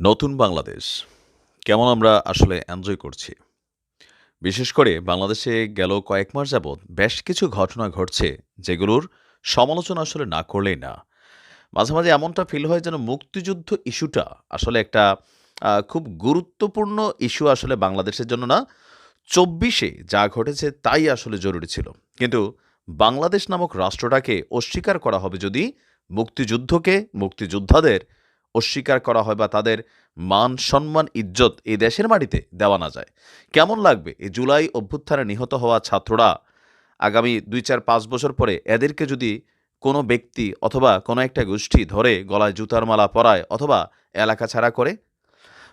নতুন বাংলাদেশ। কেমন আমরা আসলে এনজয় করছি? বিশেষ করে বাংলাদেশে গেল কয়েক মাস যাবৎ বেশ কিছু ঘটনা ঘটছে, যেগুলোর সমালোচনা আসলে না করলেই না। মাঝে মাঝে এমনটা ফিল হয় যেন মুক্তিযুদ্ধ ইস্যুটা আসলে একটা খুব গুরুত্বপূর্ণ ইস্যু আসলে বাংলাদেশের জন্য না, চব্বিশে যা ঘটেছে তাই আসলে জরুরি ছিল। কিন্তু বাংলাদেশ নামক রাষ্ট্রটাকে অস্বীকার করা হবে যদি মুক্তিযুদ্ধকে মুক্তিযোদ্ধাদের অস্বীকার করা হয় বা তাদের মান, সম্মান, ইজ্জত এই দেশের মাটিতে দেওয়া না যায়। কেমন লাগবে এই জুলাই অভ্যুত্থানে নিহত হওয়া ছাত্ররা? আগামী দুই চার পাঁচ বছর পরে এদেরকে যদি কোনো ব্যক্তি অথবা কোনো একটা গোষ্ঠী ধরে গলায় জুতার মালা পরায় অথবা এলাকা ছাড়া করে?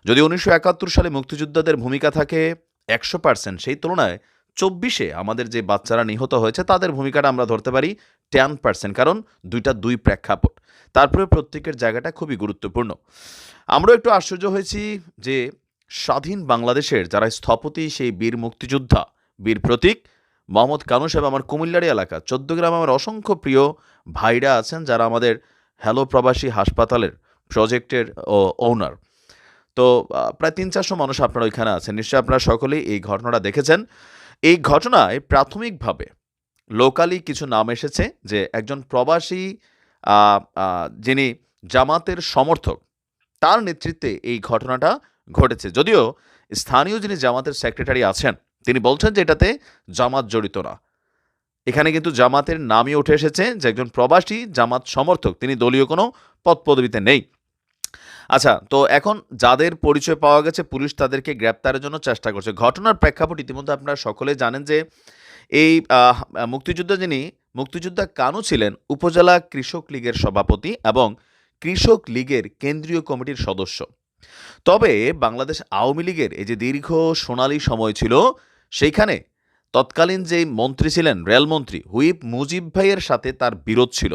যদি উনিশশো একাত্তর সালে মুক্তিযোদ্ধাদের ভূমিকা থাকে একশো পার্সেন্ট, সেই তুলনায় চব্বিশে আমাদের যে বাচ্চারা নিহত হয়েছে তাদের ভূমিকাটা আমরা ধরতে পারি টেন পার্সেন্ট, কারণ দুইটা দুই প্রেক্ষাপট। তারপরে প্রত্যেকের জায়গাটা খুবই গুরুত্বপূর্ণ। আমরাও একটু আশ্চর্য হয়েছি যে স্বাধীন বাংলাদেশের যারা স্থপতি সেই বীর মুক্তিযোদ্ধা, বীর প্রতীক মোহাম্মদ কানু সাহেব আমার কুমিল্লারি এলাকা, চোদ্দ গ্রাম আমার অসংখ্য প্রিয় ভাইরা আছেন যারা আমাদের হ্যালো প্রবাসী হাসপাতালের প্রজেক্টের ওনার। তো প্রায় তিন চারশো মানুষ আপনারা ওইখানে আছেন। নিশ্চয়ই আপনারা সকলেই এই ঘটনাটা দেখেছেন। এই ঘটনায় প্রাথমিকভাবে লোকালি কিছু নাম এসেছে যে একজন প্রবাসী যিনি জামাতের সমর্থক, তার নেতৃত্বে এই ঘটনাটা ঘটেছে। যদিও স্থানীয় যিনি জামাতের সেক্রেটারি আছেন, তিনি বলছেন যে এটাতে জামাত জড়িত না। এখানে কিন্তু জামাতের নামই উঠে এসেছে যে একজন প্রবাসী জামাত সমর্থক, তিনি দলীয় কোনো পদ পদবিতে নেই। আচ্ছা তো এখন যাদের পরিচয় পাওয়া গেছে, পুলিশ তাদেরকে গ্রেপ্তারের জন্য চেষ্টা করছে। ঘটনার প্রেক্ষাপট ইতিমধ্যে আপনারা সকলে জানেন যে এই মুক্তিযোদ্ধা যিনি, মুক্তিযোদ্ধা কানু ছিলেন উপজেলা কৃষক লীগের সভাপতি এবং কৃষক লীগের কেন্দ্রীয় কমিটির সদস্য। তবে বাংলাদেশ আওয়ামী লীগের এই যে দীর্ঘ সোনালী সময় ছিল, সেইখানে তৎকালীন যে মন্ত্রী ছিলেন রেলমন্ত্রী হুইপ মুজিব ভাইয়ের সাথে তার বিরোধ ছিল।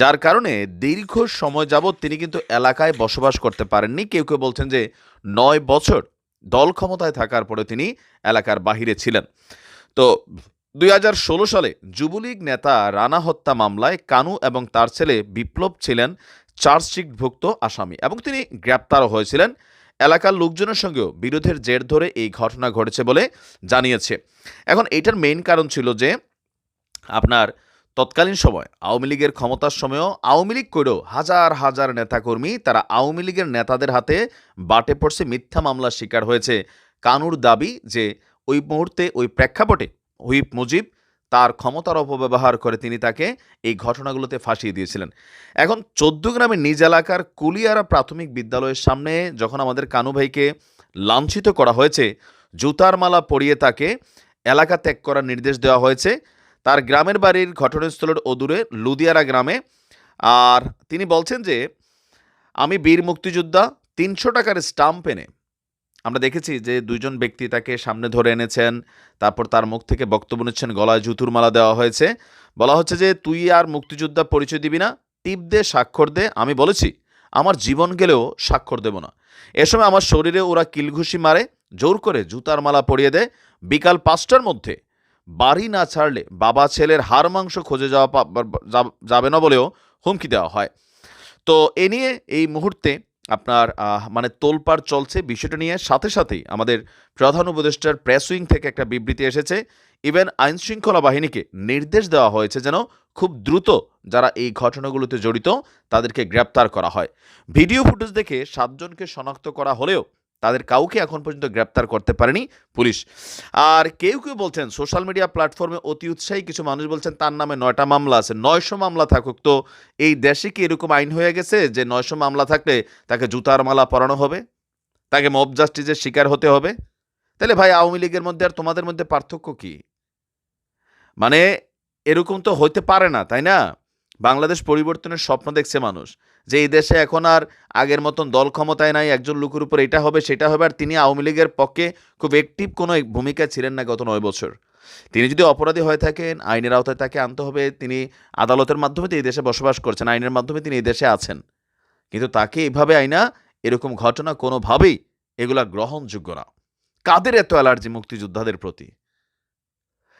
যার কারণে দীর্ঘ সময় যাবৎ তিনি কিন্তু এলাকায় বসবাস করতে পারেননি। কেউ কেউ বলছেন যে নয় বছর দল ক্ষমতায় থাকার পরে তিনি এলাকার বাহিরে ছিলেন। তো দুই হাজার ষোলো সালে যুবলীগ নেতা রানা হত্যা মামলায় কানু এবং তার ছেলে বিপ্লব ছিলেন চার্জশিটভুক্ত আসামি এবং তিনি গ্রেপ্তারও হয়েছিলেন। এলাকার লোকজনের সঙ্গেও বিরোধের জের ধরে এই ঘটনা ঘটেছে বলে জানিয়েছে। এখন এটার মেইন কারণ ছিল যে, আপনার তৎকালীন সময় আওয়ামী লীগের ক্ষমতার সময়ও আওয়ামী লীগ করেও হাজার হাজার নেতাকর্মী তারা আওয়ামী লীগের নেতাদের হাতে বাটে পড়ছে মিথ্যা মামলার শিকার হয়েছে। কানুর দাবি যে, ওই মুহূর্তে ওই প্রেক্ষাপটে হুইপ মুজিব তার ক্ষমতার অপব্যবহার করে তিনি তাকে এই ঘটনাগুলোতে ফাঁসিয়ে দিয়েছিলেন। এখন চোদ্দ গ্রামের নিজ এলাকার কুলিয়ারা প্রাথমিক বিদ্যালয়ের সামনে যখন আমাদের কানু ভাইকে লাঞ্ছিত করা হয়েছে, জুতার মালা পরিয়ে তাকে এলাকা ত্যাগ করার নির্দেশ দেওয়া হয়েছে। তার গ্রামের বাড়ির ঘটনাস্থলের অদূরে লুদিয়ারা গ্রামে। আর তিনি বলছেন যে, আমি বীর মুক্তিযোদ্ধা, তিনশো টাকার স্টাম্প এনে আমরা দেখেছি যে দুইজন ব্যক্তি তাকে সামনে ধরে এনেছেন, তারপর তার মুখ থেকে বক্তব্য নিচ্ছেন, গলায় জুতুর মালা দেওয়া হয়েছে। বলা হচ্ছে যে, তুই আর মুক্তিযোদ্ধা পরিচয় দিবি না, টিপ দে, স্বাক্ষর দে, আমি বলেছি, আমার জীবন গেলেও স্বাক্ষর দেব না। এ সময় আমার শরীরে ওরা কিলঘুষি মারে, জোর করে জুতার মালা পরিয়ে দেয়। বিকাল পাঁচটার মধ্যে বাড়ি না ছাড়লে বাবা ছেলের হাড় মাংস খোঁজে যাওয়া যাবে না বলেও হুমকি দেওয়া হয়। তো এ নিয়ে এই মুহূর্তে আপনার মানে তোলপাড় চলছে বিষয়টা নিয়ে। সাথে সাথেই আমাদের প্রধান উপদেষ্টার প্রেস উইং থেকে একটা বিবৃতি এসেছে। ইভেন আইনশৃঙ্খলা বাহিনীকে নির্দেশ দেওয়া হয়েছে যেন খুব দ্রুত যারা এই ঘটনাগুলোতে জড়িত, তাদেরকে গ্রেপ্তার করা হয়। ভিডিও ফুটেজ দেখে সাতজনকে শনাক্ত করা হলেও তাদের কাউকে এখন পর্যন্ত গ্রেপ্তার করতে পারেনি পুলিশ। আর কেউ কেউ বলছেন সোশ্যাল মিডিয়া প্ল্যাটফর্মে অতি উৎসাহী কিছু মানুষ বলছেন, তার নামে নয়টা মামলা আছে, নয়শো মামলা থাকুক। তো এই দেশে কি এরকম আইন হয়ে গেছে যে নয়শো মামলা থাকলে তাকে জুতার মালা পরানো হবে? তাকে মব জাস্টিসের শিকার হতে হবে? তাহলে ভাই, আওয়ামী লীগের মধ্যে আর তোমাদের মধ্যে পার্থক্য কি? মানে এরকম তো হইতে পারে না, তাই না? বাংলাদেশ পরিবর্তনের স্বপ্ন দেখছে মানুষ। যে এই দেশে এখন আর আগের মতন দল ক্ষমতায় নাই, একজন লোকের উপর এটা হবে, সেটা হবে, আর তিনি আওয়ামী লীগের পক্ষে খুব অ্যাক্টিভ কোনো ভূমিকা ছিলেন না গত নয় বছর। তিনি যদি অপরাধী হয়ে থাকেন, আইনের আওতায় তাকে আনতে হবে, তিনি আদালতের মাধ্যমে তো এই দেশে বসবাস করছেন, আইনের মাধ্যমে তিনি এই দেশে আছেন। কিন্তু তাকে এভাবে আইনা, এরকম ঘটনা কোনোভাবেই এগুলা গ্রহণযোগ্য না। কাদের এত অ্যালার্জি মুক্তিযোদ্ধাদের প্রতি?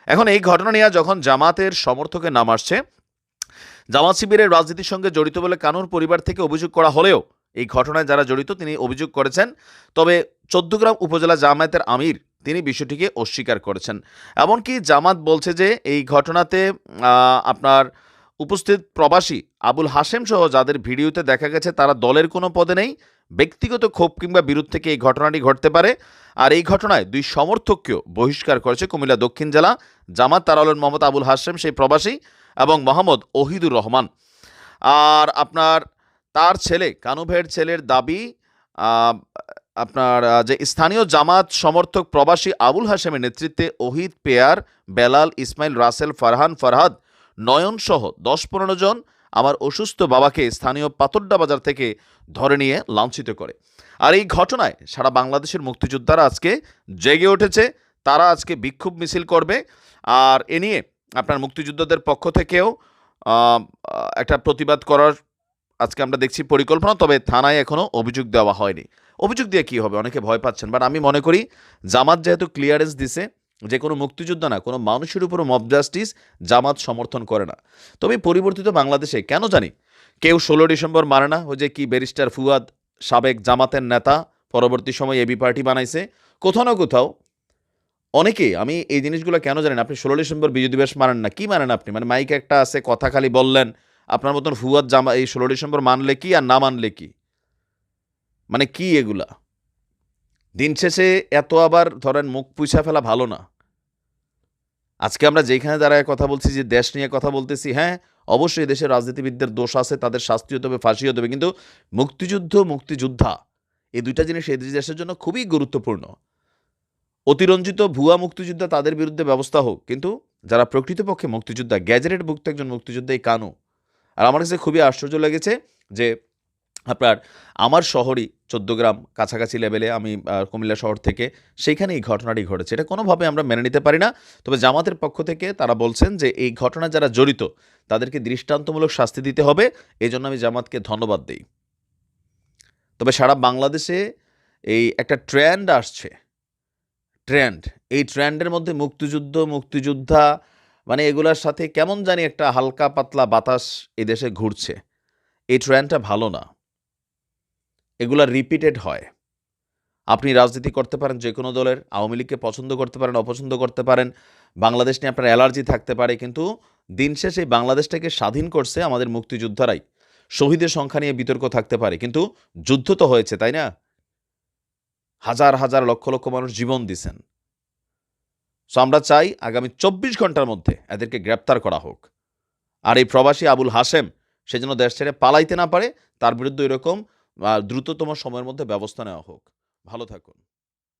এখন এই ঘটনা নিয়ে যখন জামাতের সমর্থকের নাম আসছে জামাত শিবিরের রাজনীতির সঙ্গে জড়িত বলে কানুর পরিবার থেকে অভিযোগ করা হলেও এই ঘটনায় যারা জড়িত তিনি অভিযোগ করেছেন। তবে চোদ্দগ্রাম উপজেলা জামায়াতের আমির তিনি বিষয়টিকে অস্বীকার করেছেন। এমনকি জামাত বলছে যে এই ঘটনাতে আপনার উপস্থিত প্রবাসী আবুল হাশেম সহ যাদের ভিডিওতে দেখা গেছে তারা দলের কোনো পদে নেই, ব্যক্তিগত ক্ষোভ কিংবা বিরোধ থেকে এই ঘটনাটি ঘটতে পারে। আর এই ঘটনায় দুই সমর্থককেও বহিষ্কার করেছে কুমিল্লা দক্ষিণ জেলা জামাত তারালন মোহাম্মদ আবুল হাশেম, সেই প্রবাসী। এবং মোহাম্মদ ওহিদুর রহমান। আর আপনার তার ছেলে, কানুভের ছেলের দাবি আপনার যে স্থানীয় জামাত সমর্থক প্রবাসী আবুল হাশেমের নেতৃত্বে ওহিদ পেয়ার, বেলাল ইসমাইল, রাসেল ফারহান ফারহাদ, নয়ন সহ দশ পনেরো জন আমার অসুস্থ বাবাকে স্থানীয় পাতড্ডা বাজার থেকে ধরে নিয়ে লাঞ্ছিত করে। আর এই ঘটনায় সারা বাংলাদেশের মুক্তিযোদ্ধারা আজকে জেগে উঠেছে, তারা আজকে বিক্ষোভ মিছিল করবে। আর এ নিয়ে আপনার মুক্তিযোদ্ধাদের পক্ষ থেকেও একটা প্রতিবাদ করার আজকে আমরা দেখছি পরিকল্পনা, তবে থানায় এখনও অভিযোগ দেওয়া হয়নি। অভিযোগ দিয়ে কি হবে? অনেকে ভয় পাচ্ছেন বাট আমি মনে করি জামাত যেহেতু ক্লিয়ারেন্স দিছে, যে কোনো মুক্তিযোদ্ধা না, কোনো মানুষের উপর মব জাস্টিস জামাত সমর্থন করে না। তবে পরিবর্তিত বাংলাদেশে কেন জানি কেউ ষোলো ডিসেম্বর মারে না, ওই যে কি ব্যারিস্টার ফুয়াদ সাবেক জামাতের নেতা পরবর্তী সময় এবি পার্টি বানাইছে, কোথাও না কোথাও অনেকে, আমি এই জিনিসগুলো কেন জানেন আপনি ষোলো ডিসেম্বর বিজয় দিবস মানেন না, কি মানেন আপনি? মানে মাইক একটা আছে, কথা খালি বললেন, আপনার মতন ফুয়াদ জামা, এই ষোলো ডিসেম্বর মানলে কি আর না মানলে কি? মানে কি এগুলা? দিন শেষে এত আবার ধরেন মুখ পুইছা ফেলা ভালো না। আজকে আমরা যেখানে দাঁড়ায় কথা বলছি, যে দেশ নিয়ে কথা বলতেছি হ্যাঁ অবশ্যই দেশের রাজনীতিবিদদের দোষ আছে, তাদের শাস্তি হতে হবে, ফাঁসি হতে হবে, কিন্তু মুক্তিযুদ্ধ, মুক্তিযোদ্ধা, এই দুইটা জিনিস এই দেশের জন্য খুবই গুরুত্বপূর্ণ। অতিরঞ্জিত ভুয়া মুক্তিযোদ্ধা তাদের বিরুদ্ধে ব্যবস্থা হোক। কিন্তু যারা প্রকৃতপক্ষে মুক্তিযোদ্ধা, গ্যাজেটেড ভুক্ত একজন মুক্তিযোদ্ধা, এই কানু। আর আমার কাছে খুবই আশ্চর্য লেগেছে যে আপনার আমার শহরই চোদ্দগ্রাম কাছাকাছি লেভেলে, আমি কুমিল্লা শহর থেকে সেইখানে এই ঘটনাটি ঘটেছে। এটা কোনোভাবে আমরা মেনে নিতে পারি না। তবে জামাতের পক্ষ থেকে তারা বলছেন যে এই ঘটনা যারা জড়িত, তাদেরকে দৃষ্টান্তমূলক শাস্তি দিতে হবে। এই জন্য আমি জামাতকে ধন্যবাদ দিই। তবে সারা বাংলাদেশে এই একটা ট্রেন্ড আসছে। ট্রেন্ড এই ট্রেন্ডের মধ্যে মুক্তিযুদ্ধ, মুক্তিযোদ্ধা মানে এগুলার সাথে কেমন জানি একটা হালকা পাতলা বাতাস এদেশে ঘুরছে। এই ট্রেন্ডটা ভালো না। এগুলা রিপিটেড হয়। আপনি রাজনীতি করতে পারেন যে কোনো দলের, আওয়ামী লীগকে পছন্দ করতে পারেন, অপছন্দ করতে পারেন, বাংলাদেশ নিয়ে আপনার অ্যালার্জি থাকতে পারে, কিন্তু দিন শেষে বাংলাদেশটাকে স্বাধীন করছে আমাদের মুক্তিযোদ্ধারাই। শহীদের সংখ্যা নিয়ে বিতর্ক থাকতে পারে, কিন্তু যুদ্ধ তো হয়েছে, তাই না? হাজার হাজার লক্ষ লক্ষ মানুষ জীবন দিছেন। সো আমরা চাই আগামী চব্বিশ ঘণ্টার মধ্যে এদেরকে গ্রেপ্তার করা হোক। আর এই প্রবাসী আবুল হাসেম সে যেন দেশ ছেড়ে পালাইতে না পারে, তার বিরুদ্ধে এরকম দ্রুততম সময়ের মধ্যে ব্যবস্থা নেওয়া হোক। ভালো থাকুন।